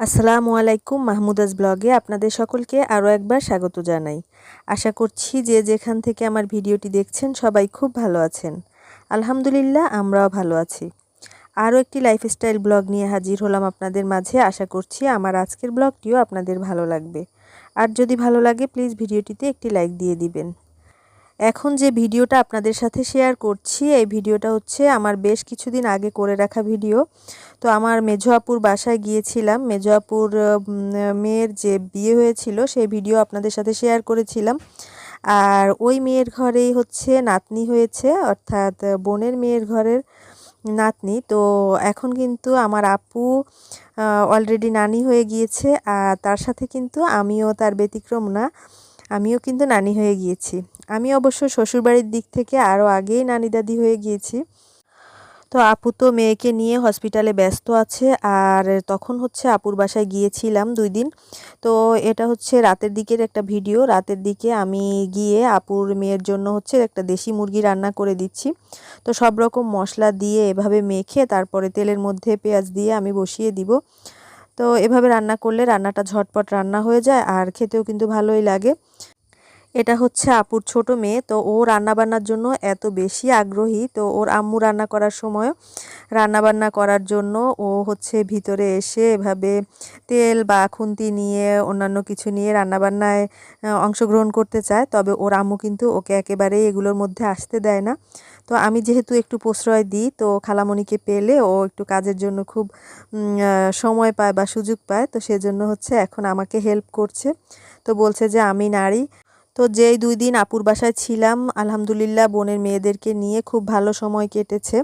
আসসালামু আলাইকুম মাহমুদাজ ব্লগে আপনাদের সকলকে আরও একবার স্বাগত জানাই। আশা করছি যে যেখান থেকে আমার ভিডিওটি দেখছেন সবাই খুব ভালো আছেন। আলহামদুলিল্লাহ আমরাও ভালো আছি। আরও একটি লাইফস্টাইল ব্লগ নিয়ে হাজির হলাম আপনাদের মাঝে। আশা করছি আমার আজকের ব্লগটিও আপনাদের ভালো লাগবে। আর যদি ভালো লাগে, প্লিজ ভিডিওটিতে একটি লাইক দিয়ে দিবেন। এখন যে ভিডিওটা আপনাদের সাথে শেয়ার করছি, এই ভিডিওটা হচ্ছে আমার বেশ কিছুদিন আগে করে রাখা ভিডিও। তো আমার মেঝো আপুর বাসায় গিয়েছিলাম। মেঝো আপুর মেয়ের যে বিয়ে হয়েছিল, সেই ভিডিও আপনাদের সাথে শেয়ার করেছিলাম। আর ওই মেয়ের ঘরেই হচ্ছে নাতনি হয়েছে, অর্থাৎ বোনের মেয়ের ঘরের নাতনি। তো এখন কিন্তু আমার আপু অলরেডি নানি হয়ে গিয়েছে, আর তার সাথে কিন্তু আমিও তার ব্যতিক্রম না, আমিও কিন্তু নানি হয়ে গিয়েছি। আমি অবশ্য শ্বশুরবাড়ির দিক থেকে আরও আগেই নানি দাদি হয়ে গিয়েছি। তো আপু তো মেয়েকে নিয়ে হসপিটালে ব্যস্ত আছে, আর তখন হচ্ছে আপুর বাসায় গিয়েছিলাম দুই দিন। তো এটা হচ্ছে রাতের দিকের একটা ভিডিও, রাতের দিকে আমি গিয়ে আপুর মেয়ের জন্য হচ্ছে একটা দেশি মুরগি রান্না করে দিচ্ছি। তো সব রকম মশলা দিয়ে এভাবে মেখে তারপরে তেলের মধ্যে পেঁয়াজ দিয়ে আমি বসিয়ে দিব। তো এভাবে রান্না করলে রান্নাটা ঝটপট রান্না হয়ে যায়, আর খেতেও কিন্তু ভালোই লাগে। এটা হচ্ছে আপুর ছোট মেয়ে, তো ও রান্নাবান্নার জন্য এত বেশি আগ্রহী। তো ওর আম্মু রান্না করার সময়, রান্নাবান্না করার জন্য ও হচ্ছে ভিতরে এসে এভাবে তেল বা খুন্তি নিয়ে, অন্যান্য কিছু নিয়ে রান্নাবান্নায় অংশগ্রহণ করতে চায়। তবে ওর আম্মু কিন্তু ওকে একেবারেই এগুলোর মধ্যে আসতে দেয় না। তো আমি যেহেতু একটু প্রশ্রয় দিই, তো খালামণিকে পেলে ও একটু কাজের জন্য খুব সময় পায় বা সুযোগ পায়। তো সেজন্য হচ্ছে এখন আমাকে হেল্প করছে। তো বলছে যে, আমি নারী তো যেই দুই দিন আপুর বাসায় ছিলাম, আলহামদুলিল্লাহ বোনের মেয়েদেরকে নিয়ে খুব ভালো সময় কেটেছে।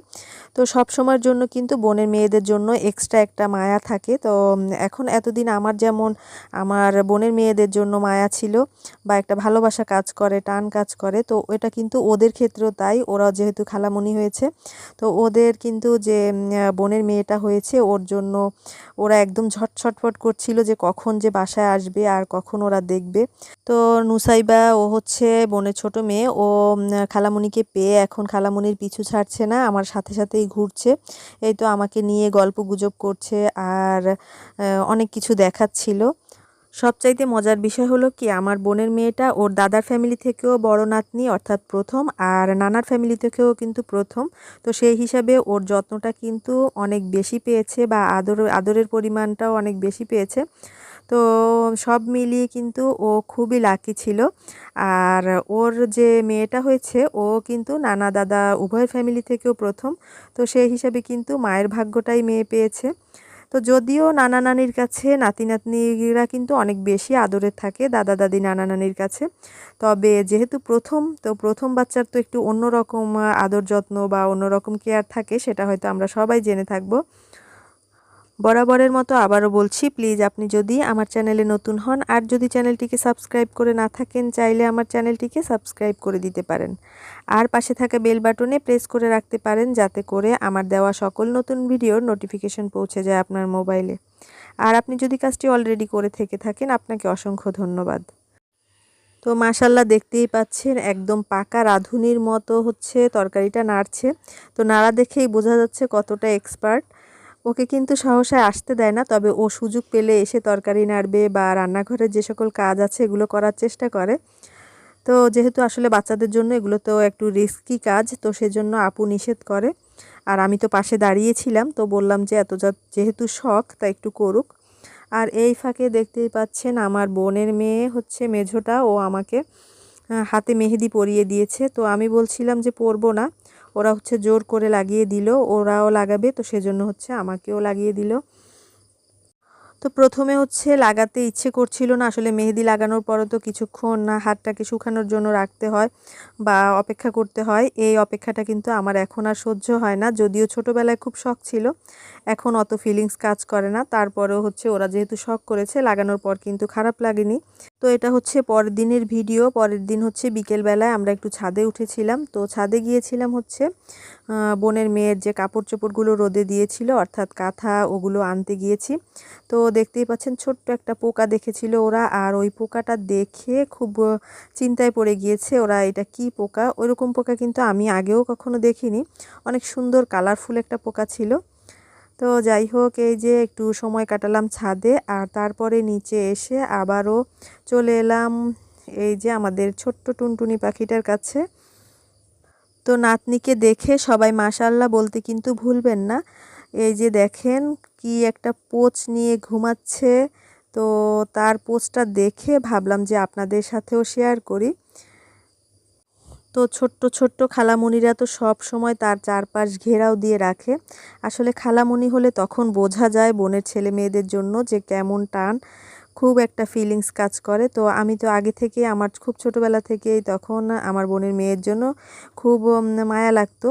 তো সব সময়ের জন্য কিন্তু বোনের মেয়েদের জন্য এক্সট্রা একটা মায়া থাকে। তো এখন এতদিন আমার যেমন আমার বোনের মেয়েদের জন্য মায়া ছিল বা একটা ভালোবাসা কাজ করে, টান কাজ করে, তো এটা কিন্তু ওদের ক্ষেত্রেও তাই। ওরা যেহেতু খালামণি হয়েছে, তো ওদের কিন্তু যে বোনের মেয়েটা হয়েছে, ওর জন্য ওরা একদম ঝটছটফট করছিল যে কখন যে বাসায় আসবে আর কখন ওরা দেখবে। তো নুসাইবা ও হচ্ছে বোনের ছোট মেয়ে। ও খালামুনিকে পেয়ে এখন খালামুনির পিছু ছাড়ছে না, আমার সাথে সাথেই ঘুরছে। এই তো আমাকে নিয়ে গল্প গুজব করছে আর অনেক কিছু দেখাচ্ছিল। সবচাইতে মজার বিষয় হলো কি, আমার বোনের মেয়েটা ওর দাদার ফ্যামিলি থেকেও বড় নাতনি, অর্থাৎ প্রথম, আর নানার ফ্যামিলি থেকেও কিন্তু প্রথম। তো সেই হিসাবে ওর যত্নটা কিন্তু অনেক বেশি পেয়েছে বা আদর, আদরের পরিমাণটাও অনেক বেশি পেয়েছে। তো সব মিলিয়ে কিন্তু ও খুবই লাকি ছিল। আর ওর যে মেয়েটা হয়েছে, ও কিন্তু নানা দাদা উভয় ফ্যামিলি থেকেও প্রথম। তো সেই হিসাবে কিন্তু মায়ের ভাগ্যটাই মেয়ে পেয়েছে। তো যদিও নানা নানির কাছে নাতি নাতনিরা কিন্তু অনেক বেশি আদরের থাকে, দাদা দাদি নানা নানির কাছে। তবে যেহেতু প্রথম, তো প্রথম বাচ্চার তো একটু অন্যরকম আদর যত্ন বা অন্যরকম কেয়ার থাকে, সেটা হয়তো আমরা সবাই জেনে থাকব। বরাবরের মতো আবারও বলছি, প্লিজ আপনি যদি আমার চ্যানেলে নতুন হন আর যদি চ্যানেলটিকে সাবস্ক্রাইব করে না থাকেন, চাইলে আমার চ্যানেলটিকে সাবস্ক্রাইব করে দিতে পারেন। আর পাশে থাকা বেল বাটনে প্রেস করে রাখতে পারেন যাতে করে আমার দেওয়া সকল নতুন ভিডিওর নোটিফিকেশন পৌঁছে যায় আপনার মোবাইলে। আর আপনি যদি কাজটি অলরেডি করে থেকে থাকেন, আপনাকে অসংখ্য ধন্যবাদ। তো মাশাল্লাহ দেখতেই পাচ্ছেন, একদম পাকা রাঁধুনির মতো হচ্ছে, তরকারিটা নাড়ছে। তো নাড়া দেখেই বোঝা যাচ্ছে কতটা এক্সপার্ট ওকে কিন্তু সহসায় আসতে দেয় না, তবে ও সুযোগ পেলে এসে তরকারি নাড়বে বা রান্নাঘরের যে সকল কাজ আছে এগুলো করার চেষ্টা করে। তো যেহেতু আসলে বাচ্চাদের জন্য এগুলো তো একটু রিস্কি কাজ, তো সেজন্য আপু নিষেধ করে। আর আমি তো পাশে দাঁড়িয়েছিলাম, তো বললাম যে এত যেহেতু শখ তা একটু করুক। আর এই ফাঁকে দেখতেই পাচ্ছেন আমার বোনের মেয়ে হচ্ছে মেঝোটা, ও আমাকে হাতে মেহেদি পরিয়ে দিয়েছে। তো আমি বলছিলাম যে পরবো না ওরা হচ্ছে জোর করে লাগিয়ে দিল, ওরাও লাগাবে, তো সেজন্য হচ্ছে আমাকেও লাগিয়ে দিল। তো প্রথমে হচ্ছে লাগাতে ইচ্ছে করছিল না, আসলে মেহেদি লাগানোর পরও তো কিছুক্ষণ না হাতটাকে শুকানোর জন্য রাখতে হয় বা অপেক্ষা করতে হয়। এই অপেক্ষাটা কিন্তু আমার এখন আর সহ্য হয় না, যদিও ছোটোবেলায় খুব শখ ছিল, এখন অত ফিলিংস কাজ করে না। তারপরেও হচ্ছে ওরা যেহেতু শখ করেছে, লাগানোর পর কিন্তু খারাপ লাগেনি। তো এটা হচ্ছে পরের দিনের ভিডিও। পরের দিন হচ্ছে বিকেলবেলায় আমরা একটু ছাদে উঠেছিলাম। তো ছাদে গিয়েছিলাম হচ্ছে বোনের মেয়ের যে কাপড় চোপড়গুলো রোদে দিয়েছিল, অর্থাৎ কাঁথা, ওগুলো আনতে গিয়েছি। তো দেখতেই পাচ্ছেন, ছোট্ট একটা পোকা দেখেছিল ওরা, আর ওই পোকাটা দেখে খুব চিন্তায় পড়ে গিয়েছে ওরা, এটা কি পোকা? ওইরকম পোকা কিন্তু আমি আগেও কখনো দেখিনি। অনেক সুন্দর, কালারফুল একটা পোকা ছিল। তো যাই হোক, এই যে একটু সময় কাটালাম ছাদে আর তারপরে নিচে এসে আবারও চলে এলাম এই যে আমাদের ছোট্ট টুনটুনি পাখিটার কাছে। তো নাতনিকে দেখে সবাই মাশাল্লাহ বলতে কিন্তু ভুলবেন না। এই যে দেখেন কি একটা পোচ নিয়ে ঘুমাচ্ছে। তো তার পোচটা দেখে ভাবলাম যে আপনাদের সাথেও শেয়ার করি। তো ছোট্ট ছোট্ট খালামুনিরা তো সব সময় তার চারপাশ ঘেরাও দিয়ে রাখে। আসলে খালামুনি হলে তখন বোঝা যায় বোনের ছেলে মেয়েদের জন্য যে কেমন টান, খুব একটা ফিলিংস কাজ করে। তো আমি তো আগে থেকে আমার খুব ছোটোবেলা থেকেই তখন আমার বোনের মেয়ের জন্য খুব মায়া লাগতো।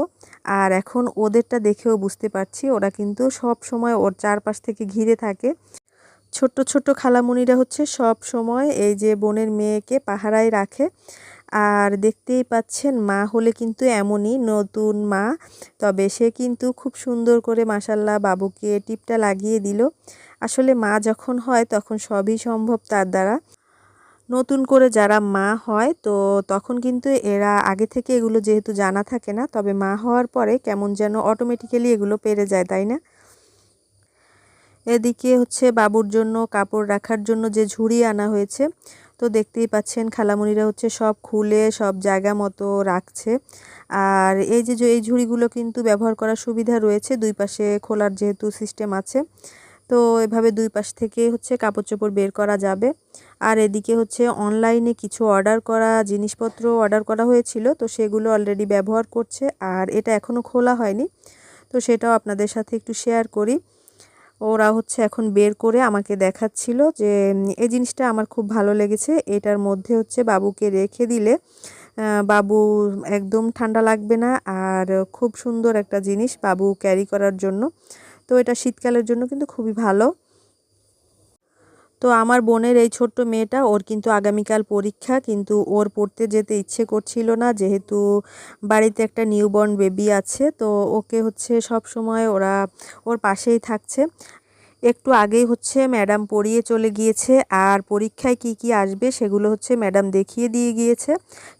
আর এখন ওদেরটা দেখেও বুঝতে পারছি, ওরা কিন্তু সব সময় ওর চারপাশ থেকে ঘিরে থাকে। ছোট্ট ছোট্ট খালামুনিরা হচ্ছে সব সময় এই যে বোনের মেয়েকে পাহারায় রাখে। আর দেখতেই পাচ্ছেন মা হলে কিন্তু এমনই নতুন মা। তবে সে কিন্তু খুব সুন্দর করে মাসাল্লাহ বাবুকে টিপটা লাগিয়ে দিল। আসলে মা যখন হয় তখন সবই সম্ভব তার দ্বারা। নতুন করে যারা মা হয় তো তখন কিন্তু এরা আগে থেকে এগুলো যেহেতু জানা থাকে না, তবে মা হওয়ার পরে কেমন যেন অটোমেটিক্যালি এগুলো পেরে যায়, তাই না? এদিকে হচ্ছে বাবুর জন্য কাপড় রাখার জন্য যে ঝুড়ি আনা হয়েছে তো দেখতেই পাচ্ছেন খালামুনিরা হচ্ছে সব খুলে সব জায়গা মতো রাখছে। আর এই যে এই ঝুড়িগুলো কিন্তু ব্যবহার করার সুবিধা রয়েছে, দুই পাশে খোলার যেহেতু সিস্টেম আছে, তো এভাবে দুই পাশ থেকে হচ্ছে কাপড় চোপড় বের করা যাবে। আর এদিকে হচ্ছে অনলাইনে কিছু অর্ডার করা, জিনিসপত্র অর্ডার করা হয়েছিল, তো সেগুলো অলরেডি ব্যবহার করছে, আর এটা এখনও খোলা হয়নি। তো সেটাও আপনাদের সাথে একটু শেয়ার করি। ওরা হচ্ছে এখন বের করে আমাকে দেখাচ্ছিল যে এই জিনিসটা আমার খুব ভালো লেগেছে। এটার মধ্যে হচ্ছে বাবুকে রেখে দিলে বাবু একদম ঠান্ডা লাগবে না আর খুব সুন্দর একটা জিনিস বাবু ক্যারি করার জন্য। তো এটা শীতকালের জন্য কিন্তু খুবই ভালো। তো আমার বোনের এই ছোট্ট মেয়েটা, ওর কিন্তু আগামীকাল পরীক্ষা, কিন্তু ওর পড়তে যেতে ইচ্ছে করছিল না, যেহেতু বাড়িতে একটা নিউবর্ন বেবি আছে, তো ওকে হচ্ছে সব সময় ওরা ওর পাশেই থাকছে। একটু আগেই হচ্ছে ম্যাডাম পড়িয়ে চলে গিয়েছে, আর পরীক্ষায় কি কি আসবে সেগুলো হচ্ছে ম্যাডাম দেখিয়ে দিয়ে গিয়েছে।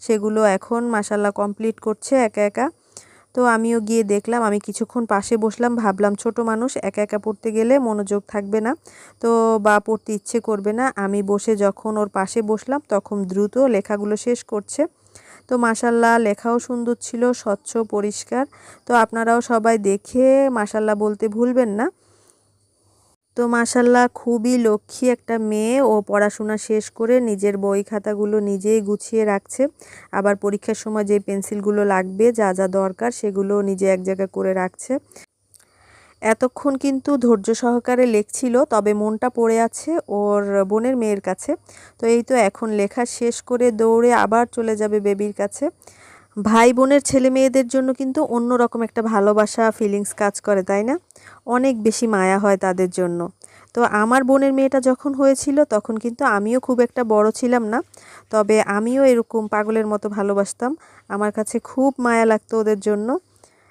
সেগুলো এখন মাসাল্লাহ কমপ্লিট করছে একা একা। তো আমিও গিয়ে দেখলাম, আমি কিছুক্ষণ পাশে বসলাম, ভাবলাম ছোট মানুষ, একা একা পড়তে গেলে মনোযোগ থাকবে না। তো বা পড়তে ইচ্ছে করবে না। আমি বসে যখন ওর পাশে বসলাম, তখন দ্রুত লেখাগুলো শেষ করছে। তো মাসাল্লাহ লেখাও সুন্দর ছিল, স্বচ্ছ, পরিষ্কার। তো আপনারাও সবাই দেখে মাসাল্লাহ বলতে ভুলবেন না। তো মাসাল্লাহ খুবই লক্ষ্মী একটা মেয়ে। ও পড়াশোনা শেষ করে নিজের বই খাতাগুলো নিজেই গুছিয়ে রাখছে। আবার পরীক্ষার সময় যে পেন্সিলগুলো লাগবে, যা যা দরকার সেগুলো নিজে এক জায়গায় করে রাখছে। এতক্ষণ কিন্তু ধৈর্য সহকারে লেখছিল, তবে মনটা পড়ে আছে ওর বোনের মেয়ের কাছে। তো এই তো এখন লেখা শেষ করে দৌড়ে আবার চলে যাবে বেবির কাছে। ভাই বোনের ছেলে মেয়েদের জন্য কিন্তু অন্যরকম একটা ভালোবাসা ফিলিংস কাজ করে, তাই না? অনেক বেশি মায়া হয় তাদের জন্য। তো আমার বোনের মেয়েটা যখন হয়েছিল, তখন কিন্তু আমিও খুব একটা বড় ছিলাম না। তবে আমিও এরকম পাগলের মতো ভালোবাসতাম। আমার কাছে খুব মায়া লাগতো ওদের জন্য।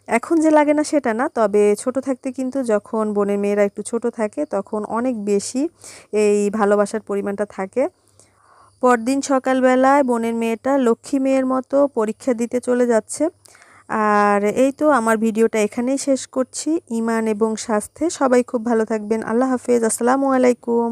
এখন যে লাগে না সেটা না, তবে ছোট থাকতে কিন্তু যখন বোনের মেয়েরা একটু ছোট থাকে, তখন অনেক বেশি এই ভালোবাসার পরিমাণটা থাকে। পরদিন সকালবেলায় বোনের মেয়েটা লক্ষ্মী মেয়ের মতো পরীক্ষা দিতে চলে যাচ্ছে। আর এই তো আমার ভিডিওটা এখানেই শেষ করছি। ইমান এবং স্বাস্থ্যে সবাই খুব ভালো থাকবেন। আল্লাহ হাফেজ। আসসালামু আলাইকুম।